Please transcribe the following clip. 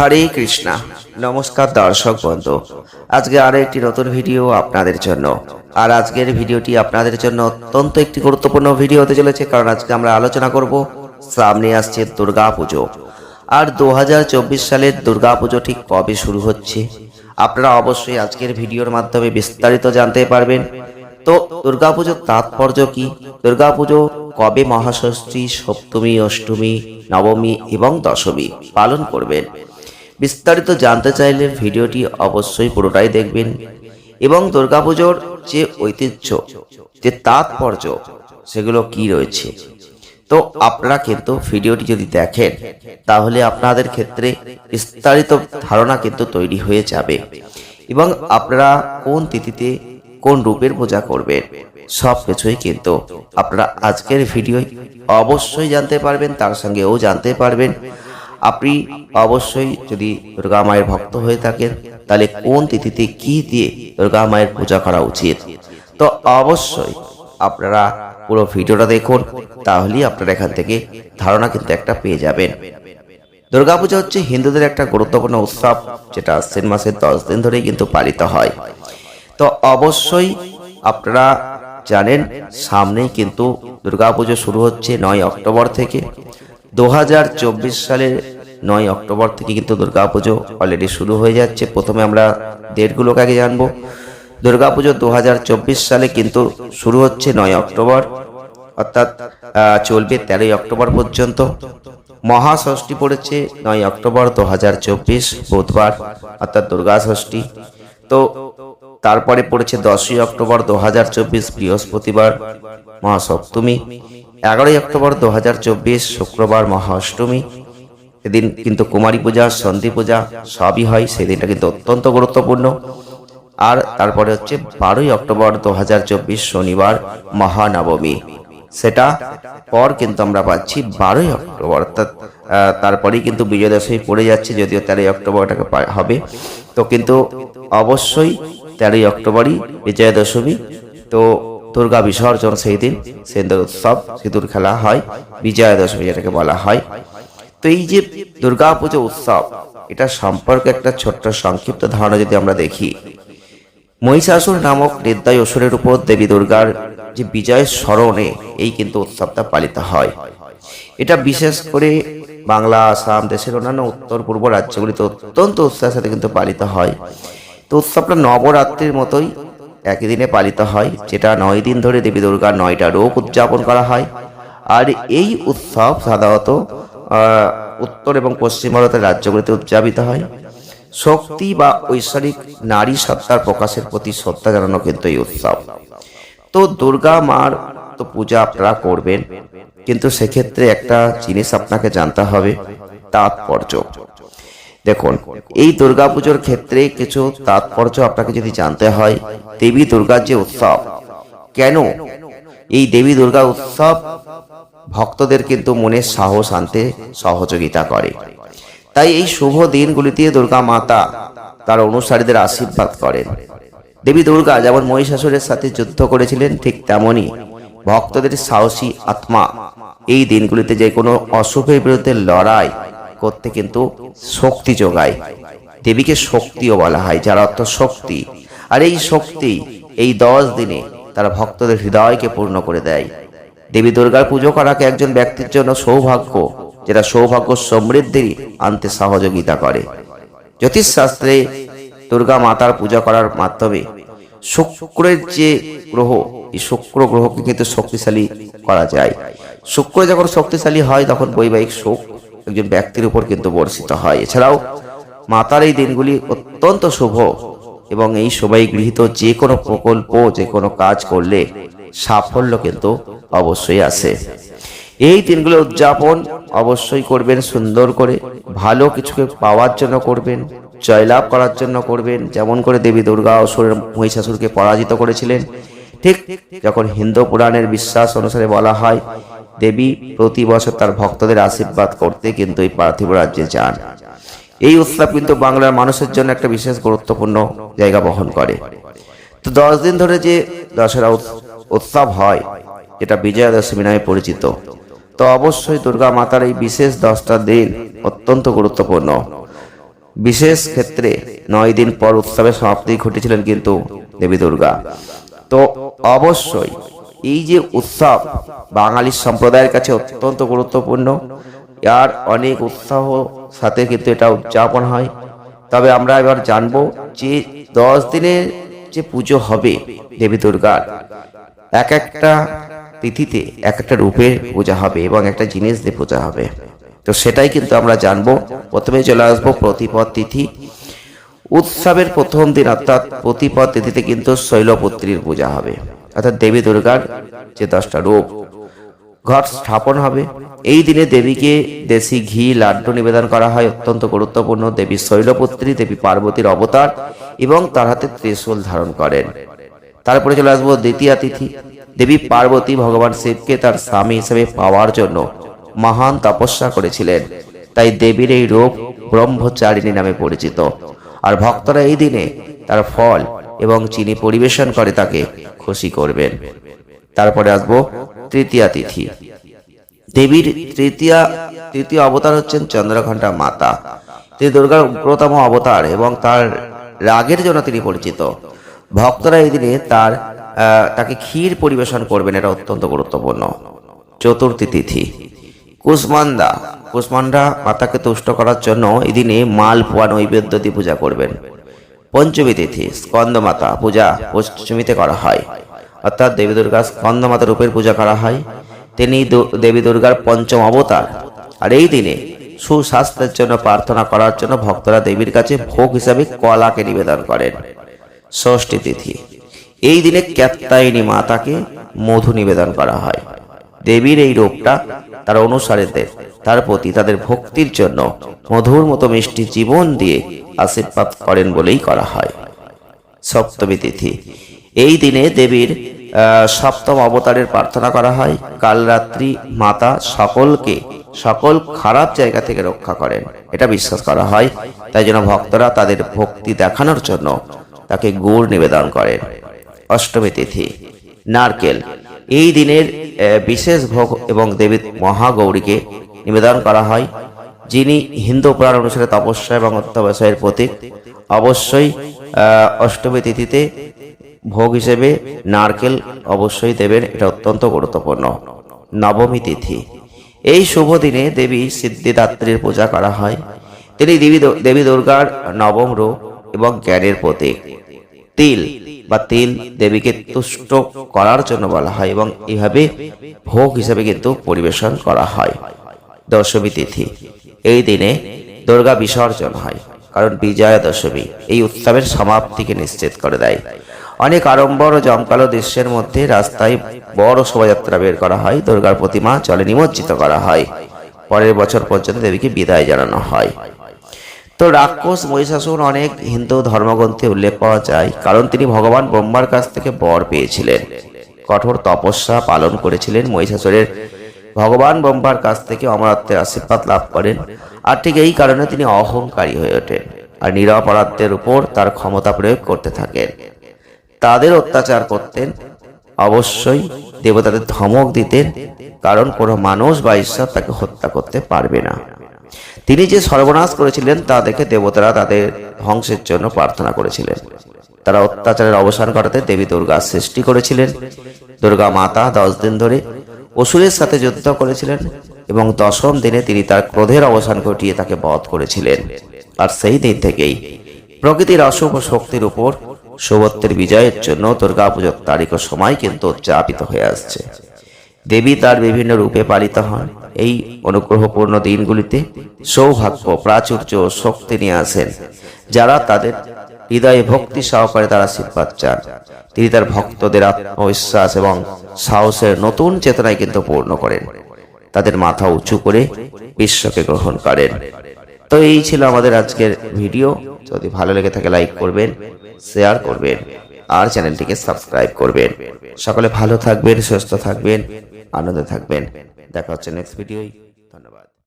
হরে কৃষ্ণা। নমস্কার দর্শক বন্ধু। আজকে আরও একটি নতুন ভিডিও আপনাদের জন্য। আর আজকের ভিডিওটি আপনাদের জন্য অত্যন্ত একটি গুরুত্বপূর্ণ ভিডিও হতে চলেছে, কারণ আজকে আমরা আলোচনা করব সামনে আসছে দুর্গা পুজো আর দু হাজার চব্বিশ সালের দুর্গা পুজো ঠিক কবে শুরু হচ্ছে? আপনারা অবশ্যই আজকের ভিডিওর মাধ্যমে বিস্তারিত জানতে পারবেন। তো দুর্গাপুজোর তাৎপর্য কি? দুর্গাপুজো কবে মহাষষ্ঠী, সপ্তমী, অষ্টমী, নবমী এবং দশমী পালন করবেন? বিস্তারিত জানতে চাইলে ভিডিওটি অবশ্যই পুরোটাই দেখবেন। এবং দুর্গাপুজোর যে ঐতিহ্য, যে তাৎপর্য, সেগুলো কি রয়েছে? তো আপনারা কিন্তু ভিডিওটি যদি দেখেন, তাহলে আপনাদের ক্ষেত্রে বিস্তারিত ধারণা কিন্তু তৈরি হয়ে যাবে। এবং আপনারা কোন তিথিতে কোন রূপের পূজা করবেন, সব কিছুই কিন্তু আপনারা আজকের ভিডিওয় অবশ্যই জানতে পারবেন, তার সঙ্গেও জানতে পারবেন। আপনি অবশ্যই যদি দুর্গা মায়ের ভক্ত হয়ে থাকেন, তাহলে কোন তিথিতে কি দিয়ে দুর্গা মায়ের পূজা করা উচিত? তো অবশ্যই আপনারা পুরো ভিডিওটা দেখুন, তাহলেই আপনারা এখান থেকে ধারণা কিন্তু একটা পেয়ে যাবেন। দুর্গাপূজা হচ্ছে হিন্দুদের একটা গুরুত্বপূর্ণ উৎসব, যেটা আশ্বিন মাসের দশ দিন ধরেই কিন্তু পালিত হয়। তো অবশ্যই আপনারা জানেন, সামনেই কিন্তু দুর্গাপুজো শুরু হচ্ছে নয় অক্টোবর থেকে। দু হাজার চব্বিশ সালের নয় অক্টোবর থেকে কিন্তু দুর্গাপুজো অলরেডি শুরু হয়ে যাচ্ছে। প্রথমে আমরা ডেটগুলোকে আগে জানব। দুর্গাপুজো দু হাজার চব্বিশ সালে কিন্তু শুরু হচ্ছে নয় অক্টোবর, অর্থাৎ চলবে তেরোই অক্টোবর পর্যন্ত। মহাষষ্ঠী পড়েছে নয় অক্টোবর দু হাজার চব্বিশ, বুধবার, অর্থাৎ দুর্গা ষষ্ঠী তো তারপরে পড়েছে দশই অক্টোবর দু হাজার চব্বিশ, বৃহস্পতিবার, মহাসপ্তমী। এগারোই অক্টোবর দু হাজার চব্বিশ শুক্রবার মহাষ্টমী এদিন কিন্তু কুমারী পূজা সন্ধি পূজা সবই হয়, সেদিনটা কিন্তু অত্যন্ত গুরুত্বপূর্ণ। আর তারপরে হচ্ছে বারোই অক্টোবর দু হাজার চব্বিশ শনিবার মহানবমী। সেটা পর কিন্তু আমরা পাচ্ছি বারোই অক্টোবর। অর্থাৎ তারপরেই কিন্তু বিজয় দশমী পড়ে যাচ্ছে, যদিও তেরোই অক্টোবরটাকে হবে। তো কিন্তু অবশ্যই তেরোই অক্টোবরই বিজয়া দশমী তো দুর্গা বিসর্জন সেই দিন সিন্দুর উৎসব, সিঁদুর খেলা হয় বিজয়া দশমী যেটাকে বলা হয়। তো এই যে দুর্গা পুজো উৎসব, এটা সম্পর্কে একটা ছোট্ট সংক্ষিপ্ত ধারণা যদি আমরা দেখি, মহিষাসুর নামক নির্দয় অসুরের উপর দেবী দুর্গার যে বিজয়ের স্মরণে এই কিন্তু উৎসবটা পালিত হয়। এটা বিশেষ করে বাংলা, আসাম, দেশের অন্যান্য উত্তর, পূর্ব রাজ্যগুলিতে অত্যন্ত উৎসাহের সাথে কিন্তু পালিত হয়। তো উৎসবটা নবরাত্রির মতোই একই দিনে পালিত হয়, যেটা নয় দিন ধরে দেবী দুর্গার নয়টা রূপ উদযাপন করা হয়। আর এই উৎসব সাধারণত উত্তর এবং পশ্চিম ভারতের রাজ্যগুলিতে উদযাপিত হয়। শক্তি বা ঐশ্বরিক নারী সত্তার প্রকাশের প্রতি শ্রদ্ধা জানানো কিন্তু এই উৎসব। তো দুর্গা মার তো পূজা আপনারা করবেন, কিন্তু সেক্ষেত্রে একটা জিনিস আপনাকে জানতে হবে, তাৎপর্য। দেখুন, এই দুর্গাপুজোর ক্ষেত্রে কিছু তাৎপর্য আপনাকে যদি জানতে হয়, দেবী দুর্গার যে উৎসব, কেন এই দেবী দুর্গা উৎসব ভক্তদের কিন্তু মনে সাহস আনতে সহযোগিতা করে। তাই এই শুভ দিনগুলিতে দুর্গা মাতা তার অনুসারীদের আশীর্বাদ করেন। দেবী দুর্গা যেমন মহিষাসুরের সাথে যুদ্ধ করেছিলেন, ঠিক তেমনি ভক্তদের সাহসী আত্মা এই দিনগুলিতে যে কোনো অশুভের বিরুদ্ধে লড়াই করতে কিন্তু শক্তি যোগায়। দেবীকে শক্তিও বলা হয়, যার অর্থ শক্তি। আর এই শক্তি এই দশ দিনে তারা ভক্তদের হৃদয়কে পূর্ণ করে দেয়। দেবী দুর্গার পুজো করাকে একজন ব্যক্তির জন্য সৌভাগ্য, যেটা সৌভাগ্য সমৃদ্ধি আনতে সহযোগিতা করে। জ্যোতিষশাস্ত্রে দুর্গা মাতার পূজা করার মাধ্যমে শুক্রের যে গ্রহ, এই শুক্র গ্রহকে কিন্তু শক্তিশালী করা যায়। শুক্র যখন শক্তিশালী হয়, তখন বৈবাহিক সুখ একজন ব্যক্তির উপর কিন্তু বর্ষিত হয়। এছাড়াও মাতার এই দিনগুলি অত্যন্ত শুভ এবং এই সময় গৃহীত যে কোনো প্রকল্প, যে কোনো কাজ করলে সাফল্য কিন্তু অবশ্যই আসে। এই দিনগুলো উদযাপন অবশ্যই করবেন, সুন্দর করে ভালো কিছুকে পাওয়ার জন্য করবেন, জয়লাভ করার জন্য করবেন। যেমন করে দেবী দুর্গা অসুরের মহিষাসুরকে পরাজিত করেছিলেন, ঠিক যখন হিন্দু পুরাণের বিশ্বাস অনুসারে বলা হয় দেবী প্রতি বছর তার ভক্তদের আশীর্বাদ করতে কিন্তু এই পার্থিব রাজ্যে যান। এই উৎসব কিন্তু বাংলার মানুষের জন্য একটা বিশেষ গুরুত্বপূর্ণ জায়গা বহন করে। তো দশ দিন ধরে যে দশরা উৎ- উৎসব হয়, যেটা বিজয়া দশমী নামে পরিচিত, তো অবশ্যই দুর্গা মাতার এই বিশেষ দশটা দিন অত্যন্ত গুরুত্বপূর্ণ। বিশেষ ক্ষেত্রে নয় দিন পর উৎসবের সমাপ্তি ঘটেছিলেন কিন্তু দেবী দুর্গা। তো অবশ্যই এই যে উৎসব বাঙালি সম্প্রদায়ের কাছে অত্যন্ত গুরুত্বপূর্ণ। আর অনেক উৎসাহ সাথে কিন্তু এটা উদযাপন হয়। তবে আমরা এবার জানব যে দশ দিনের যে পুজো হবে দেবী দুর্গার, এক একটা তিথিতে এক একটা রূপে পূজা হবে এবং একটা জিনিস দিয়ে পূজা হবে। তো সেটাই কিন্তু আমরা জানব। প্রথমে চলে আসব প্রতিপদ তিথি। উৎসবের প্রথম দিন অর্থাৎ প্রতিপদ তিথিতে কিন্তু শৈলপুত্রীর পূজা হবে। অর্থাৎ দেবী দুর্গার যে দশটা রূপ, ঘট স্থাপন হবে। এই দিনে দেবীকে দেশি ঘি, লাড্ডু নিবেদন করা হয়। অত্যন্ত গুরুত্বপূর্ণ। দেবী শৈলপুত্রী, দেবী পার্বতীর অবতার এবং তার হাতে ত্রিশূল ধারণ করেন। তারপরে চলে আসব দ্বিতীয় তিথি। দেবী পার্বতী ভগবান শিবকে তার স্বামী হিসেবে পাওয়ার জন্য মহান তপস্যা করেছিলেন। তাই দেবীর এই রূপ ব্রহ্মচারিণী নামে পরিচিত। আর ভক্তরা এই দিনে তার ফল এবং চিনি পরিবেশন করে তাকে খুশি করবেন। তারপরে আসব তৃতীয়া তিথি। দেবীর তৃতীয়া, তৃতীয় অবতার হচ্ছেন চন্দ্রঘণ্টা মাতা। তিনি দুর্গার উগ্রতম অবতার এবং তার রাগের জন্য তিনি পরিচিত। ভক্তরা এই দিনে তার তাকে ক্ষীর পরিবেশন করবেন, এটা অত্যন্ত গুরুত্বপূর্ণ। চতুর্থী তিথি। কুষ্মান্দা। কুষ্মান্ডা মাতাকে তুষ্ট করার জন্য এই দিনে মালপোয়া নৈবেদ্য দিয়ে পূজা করবেন। পঞ্চমী তিথি স্কন্দমাতা পূজা পশ্চিমীতে করা হয়। অর্থাৎ দেবী দুর্গা স্কন্দমাতা রূপের পূজা করা হয়। তিনি দেবী দুর্গার পঞ্চম অবতার। আর এই দিনে সুস্বাস্থ্যের জন্য প্রার্থনা করার জন্য ভক্তরা দেবীর কাছে ভোগ হিসাবে কলাকে নিবেদন করেন। ষষ্ঠী তিথি। এই দিনে ক্যাপ্তায়নী মাতাকে মধু নিবেদন করা হয়। দেবীর এই রূপটা তার অনুসারীদের তার প্রতি তাদের ভক্তির জন্য মধুর মতো মিষ্টি জীবন দিয়ে আশীর্বাদ করেন বলেই করা হয়। সপ্তমী তিথি। এই দিনে দেবীর সপ্তম অবতারের প্রার্থনা করা হয়। কাল রাত্রি মাতা সকলকে, সকল খারাপ জায়গা থেকে রক্ষা করেন। এটা বিশ্বাস করা হয়। তাই জন্য ভক্তরা তাদের ভক্তি দেখানোর জন্য তাকে গুড় নিবেদন করেন। অষ্টমী তিথি। নারকেল। এই দিনের বিশেষ ভোগ এবং দেবী মহাগৌরীকে নিবেদন করা হয়, যিনি হিন্দু পুরাণ অনুসারে তপস্যা এবং অত্যাবসায়ের প্রতীক। অবশ্যই অষ্টমী তিথিতে ভোগ হিসেবে নারকেল অবশ্যই দেবেন, এটা অত্যন্ত গুরুত্বপূর্ণ। নবমী তিথি। এই শুভ দিনে দেবী সিদ্ধিদাত্রীর পূজা করা হয়। তিনি দেবী দেবী দুর্গার নবম রূপ এবং জ্ঞানের প্রতীক। তিল বা তিল দেবীকে তুষ্ট করার জন্য বলা হয় এবং এইভাবে ভোগ হিসেবে কিন্তু পরিবেশন করা হয়। দশমী তিথি, এই দিনে দুর্গা বিসর্জন হয়, কারণ বিজয়া দশমী এই উৎসবের সমাপ্তিকে নিশ্চিত করে দেয়। অনেক আড়ম্বর ও জমকালো দৃশ্যের মধ্যে রাস্তায় বড় শোভাযাত্রা বের করা হয়, দুর্গার প্রতিমা জলে নিমজ্জিত করা হয়। পরের বছর পর্যন্ত দেবীকে বিদায় জানানো হয়। তো রাক্ষস, মহিষাসুর অনেক হিন্দু ধর্মগ্রন্থে উল্লেখ পাওয়া যায়, কারণ তিনি ভগবান ব্রহ্মার কাছ থেকে বর পেয়েছিলেন। কঠোর তপস্যা পালন করেছিলেন মহিষাসুরের। ভগবান ব্রহ্মার কাছ থেকে অমরত্বের আশীর্বাদ লাভ করেন, আর ঠিক এই কারণে তিনি অহংকারী হয়ে ওঠেন, আর নিরপরাধদের উপর তার ক্ষমতা প্রয়োগ করতে থাকেন। তাদের অত্যাচার করতেন, অবশ্যই দেবতাদের ধমক দিতেন, কারণ কোনো মানুষ বা ঈশ্বর তাকে হত্যা করতে পারবে না। তিনি যে সর্বনাশ করেছিলেন তা দেখে দেবতারা তাদের ধ্বংসের জন্য প্রার্থনা করেছিলেন। তারা অত্যাচারের অবসান ঘটাতে দেবী দুর্গা সৃষ্টি করেছিলেন। দুর্গা মাতা দশ দিন ধরে অসুরের সাথে যুদ্ধ করেছিলেন এবং দশম দিনে তিনি তার ক্রোধের অবসান ঘটিয়ে তাকে বধ করেছিলেন। আর সেই দিন থেকেই প্রকৃতির অশুভ শক্তির উপর শুভত্বের বিজয়ের জন্য দুর্গাপুজোর তারিখ ও সময় কিন্তু উদযাপিত হয়ে আসছে। দেবী তার বিভিন্ন রূপে পালিত হন। এই অনুগ্রহপূর্ণ দিনগুলিতে সৌভাগ্য, প্রাচুর্য শক্তি নিয়ে আসেন, যারা তাদের হৃদয়ে ভক্তি সহকারে তারা আশীর্বাদ চান। তিনি তার ভক্তদের আত্মবিশ্বাস এবং সাহসের নতুন চেতনায় কিন্তু পূর্ণ করেন। তাদের মাথা উঁচু করে বিশ্বকে গ্রহণ করেন। তো এই ছিল আমাদের আজকের ভিডিও। যদি ভালো লেগে থাকে, লাইক করবেন, শেয়ার করবেন, আর চ্যানেলটিকে সাবস্ক্রাইব করবেন। সকলে ভালো থাকবেন, সুস্থ থাকবেন, আনন্দে থাকবেন। দেখা হচ্ছে নেক্সট ভিডিওয়